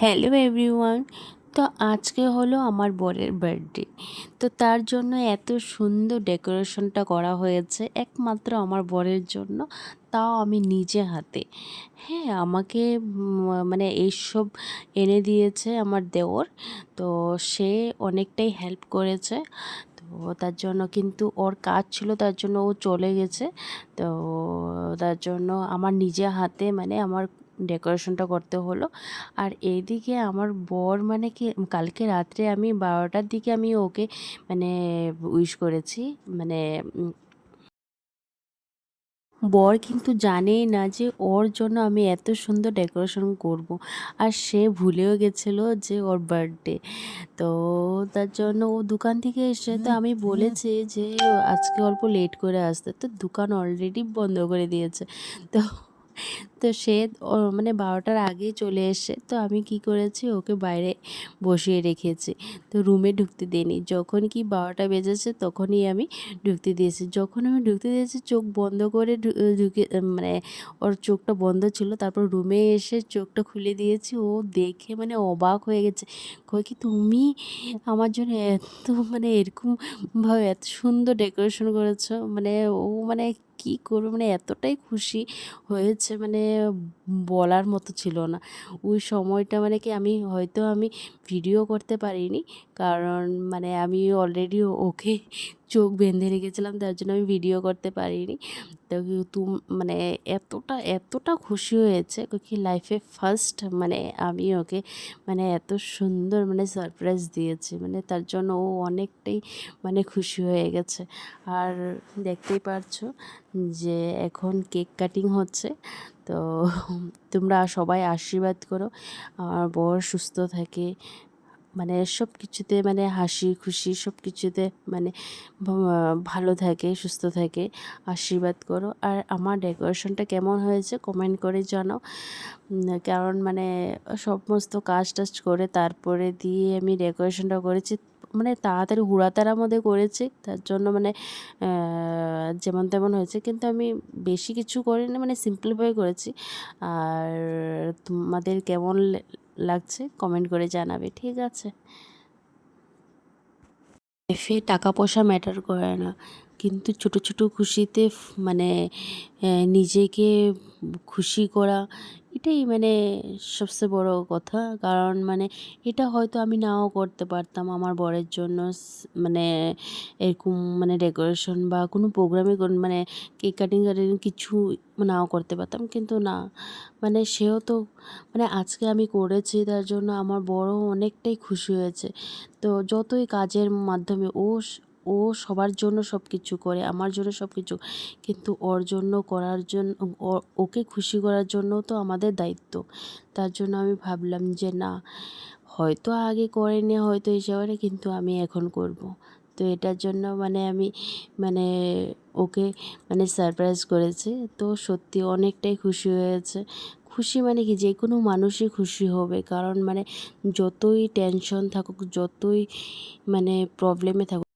Hello everyone. তো আজকে হলো আমার বরের বার্থডে। তো তার জন্য এত সুন্দর ডেকোরেশনটা করা হয়েছে একমাত্র আমার বরের জন্য, তাও আমি নিজে হাতে। হ্যাঁ আমাকে মানে এইসব এনে দিয়েছে আমার দেওর। তো সে অনেকটাই হেল্প করেছে। তো তার জন্য কিন্তু ওর কাজ ছিল, তার জন্য ও চলে গেছে। তো তার জন্য আমার নিজে হাতে মানে আমার ডেকোরেশনটা করতে হলো। আর এইদিকে আমার বর মানে কি, কালকে রাত্রে আমি বারোটার দিকে আমি ওকে মানে উইশ করেছি মানে বর কিন্তু জানেই না যে ওর জন্য আমি এত সুন্দর ডেকোরেশন করব। আর সে ভুলেও গেছিল যে ওর বার্থডে। তো তার জন্য ও দোকান থেকে এসে তো আমি বলেছি যে আজকে অল্প লেট করে আসতে। তো দোকান অলরেডি বন্ধ করে দিয়েছে। তো তো সে মানে বারোটার আগেই চলে এসে, তো আমি কি করেছি? ওকে বাইরে বসিয়ে রেখেছি। তো রুমে ঢুকতে দিইনি। যখন কি বারোটা বেজেছে তখনই আমি ঢুকতে দিয়েছি। যখন আমি ঢুকতে দিয়েছি, চোখ বন্ধ করে ঢুকে মানে ওর চোখটা বন্ধ ছিল। তারপর রুমে এসে চোখটা খুলে দিয়েছি। ও দেখে মানে অবাক হয়ে গেছে। কই কি, তুমি আমার জন্য এত মানে এরকমভাবে এত সুন্দর ডেকোরেশন করেছ। মানে ও মানে কী করব? মানে এতটাই খুশি হয়েছে মানে বলার মতো ছিল না। ওই সময়টা মানে কি আমি হয়তো আমি ভিডিও করতে পারিনি, কারণ মানে আমি অলরেডি ওকে চোখ বেঁধে রেখেছিলাম, তার জন্য আমি ভিডিও করতে পারিনি। তো তুম মানে এতটা এতটা খুশি হয়েছে কি লাইফে ফার্স্ট মানে আমি ওকে মানে এত সুন্দর মানে সারপ্রাইজ দিয়েছি। মানে তার জন্য ও অনেকটাই মানে খুশি হয়ে গেছে। আর দেখতেই পারছ যে এখন কেক কাটিং হচ্ছে। তো তোমরা সবাই আশীর্বাদ করো আমার বর সুস্থ থাকে। মানে সব কিছুতে মানে হাসি, খুশি সব কিছুতে মানে ভালো থাকে, সুস্থ থাকে, আশীর্বাদ করো। আর আমার ডেকোরেশনটা কেমন হয়েছে কমেন্ট করে জানাও। কারণ মানে সমস্ত কাজ টাজ করে তারপরে দিয়ে আমি ডেকোরেশনটা করেছি। মানে তাড়াতাড়ি হুড়াতাড়ার মধ্যে করেছি, তার জন্য মানে যেমন তেমন হয়েছে। কিন্তু আমি বেশি কিছু করিনি মানে সিম্পলভাবে করেছি। আর তোমাদের কেমন লাগছে কমেন্ট করে জানাবে, ঠিক আছে? লাইফে টাকা পয়সা ম্যাটার করে না। কিন্তু ছোট ছোট খুশিতে মানে নিজেকে খুশি করা এটাই মানে সবচেয়ে বড় কথা। কারণ মানে এটা হয়তো আমি নাও করতে পারতাম আমার বরের জন্য মানে এরকম মানে ডেকোরেশন বা কোনো প্রোগ্রামে মানে কেক কাটিং কাটিং কিছু নাও করতে পারতাম। কিন্তু না মানে সেও তো মানে আজকে আমি করেছি তার জন্য আমার বড় অনেকটাই খুশি হয়েছে। তো যতই কাজের মাধ্যমে ও ও সবার জন্য সব কিছু করে, আমার জন্য সব কিছু কিন্তু ওর জন্য করার জন্য ওকে খুশি করার জন্য তো আমাদের দায়িত্ব। তার জন্য আমি ভাবলাম যে না, হয়তো আগে করেনি, হয়তো হিসাবে কিন্তু আমি এখন করব। তো এটার জন্য মানে আমি মানে ওকে মানে সারপ্রাইজ করেছি। তো সত্যি অনেকটাই খুশি হয়েছে। খুশি মানে কি? যে কোনো মানুষই খুশি হবে। কারণ মানে যতই টেনশন থাকুক, যতই মানে প্রবলেমে থাকুক